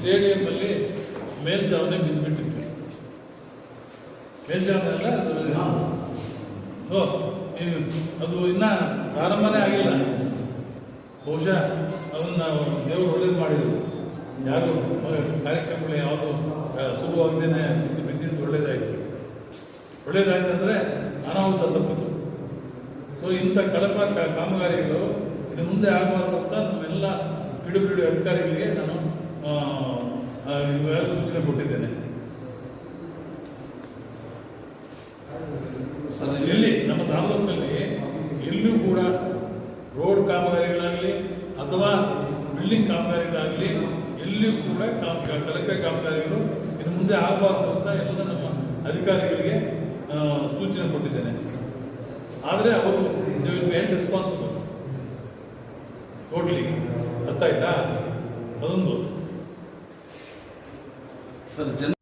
ಸ್ಟೇಡಿಯಂನಲ್ಲಿ ಮೇಲ್ಚಾವಣೆ ಬಿದ್ದುಬಿಟ್ಟಿತ್ತು ಮೇಲ್ಚಾವಣೆ ಅಲ್ಲ ಸೊ ಅದು ಇನ್ನ ಪ್ರಾರಂಭನೇ ಆಗಿಲ್ಲ. ಬಹುಶಃ ಅದನ್ನ ದೇವರು ಒಳ್ಳೇದು ಮಾಡಿದ್ರು. ಯಾರು ಕಾರ್ಯಕ್ರಮಗಳು ಯಾವುದು ಶುರುವಾಗದೇನೆ ಬಿದ್ದು, ಬಿದ್ದಿದ್ದು ಒಳ್ಳೇದಾಯಿತು. ಒಳ್ಳೇದಾಯ್ತು ಅಂದರೆ ಅನಾಹುತ ತಪ್ಪಿತು. ಸೊ, ಇಂಥ ಕಳಪ ಕಾಮಗಾರಿಗಳು ಇನ್ನು ಮುಂದೆ ಆಗಬಾರ್ದು ಅಂತ ನಮ್ಮೆಲ್ಲ ಪಿಡು ಪಿಡು ಅಧಿಕಾರಿಗಳಿಗೆ ನಾನು ಸೂಚನೆ ಕೊಟ್ಟಿದ್ದೇನೆ. ಎಲ್ಲಿ ನಮ್ಮ ತಾಲೂಕಿನಲ್ಲಿ ಎಲ್ಲೂ ಕೂಡ ರೋಡ್ ಕಾಮಗಾರಿಗಳಾಗಲಿ ಅಥವಾ ಬಿಲ್ಡಿಂಗ್ ಕಾಮಗಾರಿಗಳಾಗಲಿ ಎಲ್ಲಿಯೂ ಕೂಡ ಕಲೆಕ್ಟರ್ ಕಲಕ ಕಾಮಗಾರಿಗಳು ಇನ್ನು ಮುಂದೆ ಆಗಬಾರ್ದು ಅಂತ ಎಲ್ಲ ನಮ್ಮ ಅಧಿಕಾರಿಗಳಿಗೆ ಸೂಚನೆ ಕೊಟ್ಟಿದ್ದೇನೆ. ಆದರೆ ಅವರು ಬಿ ರೆಸ್ಪಾನ್ಸಿಬಲ್ ಟೋಟ್ಲಿ ಗೊತ್ತಾಯ್ತಾ ಅದೊಂದು. सर्जन